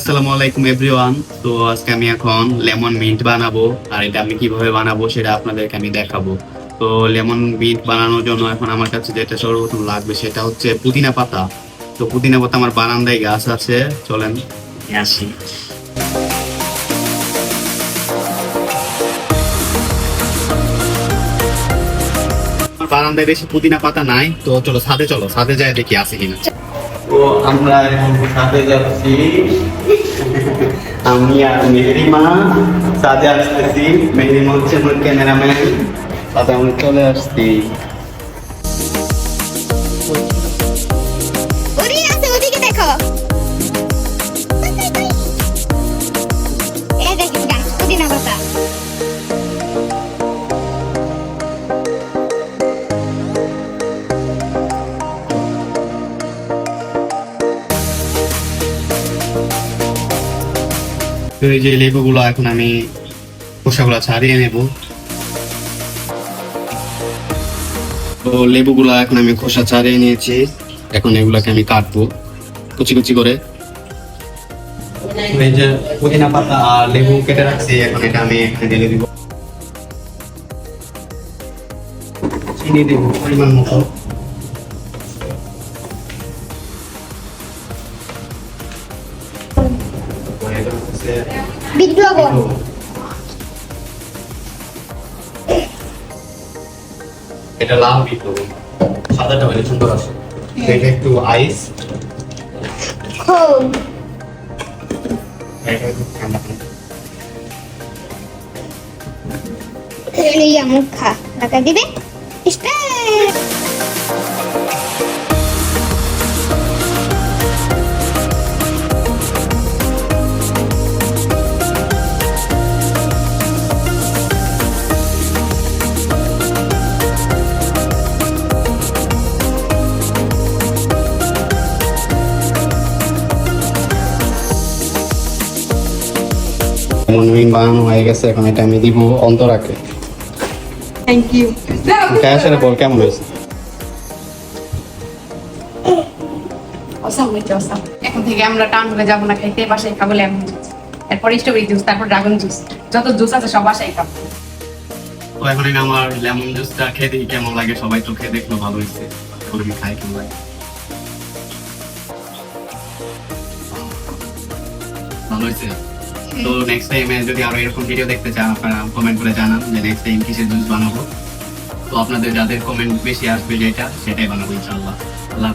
আসসালামু আলাইকুম এভরিওয়ান তো আজকে আমি এখন লেমন মিন্ট বানাবো। আর এটা আমি কীভাবে বানাবো সেটা আপনাদেরকে আমি দেখাবো। তো লেমন মিন্ট বানানোর জন্য এখন আমার কাছে যেটা সর্বপ্রথম লাগবে সেটা হচ্ছে পুদিনা পাতা। তো পুদিনা পাতা আমার বারান্দায় গাছ আছে। চলেন আসি। বারান্দায় বেশি পুদিনা পাতা নাই। তো চলো, ছাদে চলো। ছাদে যায় দেখি আছে কিনা। তো আমরা এখন ছাদে যাচ্ছি। আমি আর মেহরিমা সাথে আসতেছি। মেহরিমা হচ্ছে আমার ক্যামেরাম্যান। সাথে আমি চলে আসছি। এই যে লেবুগুলো এখন আমি খোসাগুলো ছাড়িয়ে নেব। তো লেবুগুলো এখন আমি খোসা ছাড়িয়ে নিয়েছি। এখন এগুলাকে আমি কাটবো। কুচি কুচি করে। পুদিনা পাতা আর লেবু কেটে রাখছি, এখন এটা আমি এখানে ঢেলে দিব। চিনি দেবো পরিমাণ মতো। হচ্ছে বিট লবণ এটা লাল বিট লবণ সাদাটা মানে সুন্দর তো এটা একটু আইস মুখা টাকা দিবে? স্টার্ট বানানো হয়ে গেছে এখন এটা আমি দিব অন্তরাকে। থ্যাংক ইউ ক্যাশের পর কেমন হয়েছে? অসাম হয়েছে অসাম এখন থেকে আমরা টাউন হলে যাব না খাইতে বাসায় খাব লেমন জুস এরপর স্ট্রবেরি জুস তারপর ড্রাগন জুস যত জুস আছে সব বাসায় খাব। তো এখন আমার লেমন জুসটা খেয়ে দেখি কেমন লাগে সবাই তো খেয়ে দেখল ভালো হয়েছে। এখন আমি খাই কেমন লাগে। ভালো হয়েছে? তো নেক্সট টাইমে যদি আরও এরকম ভিডিও দেখতে চান, আপনারা কমেন্ট করে জানান যে নেক্সট টাইম কিসের জুস বানাবো। তো আপনাদের যাদের কমেন্ট বেশি আসবে যেটা, সেটাই বানাবো ইনশাআল্লাহ। আল্লাহ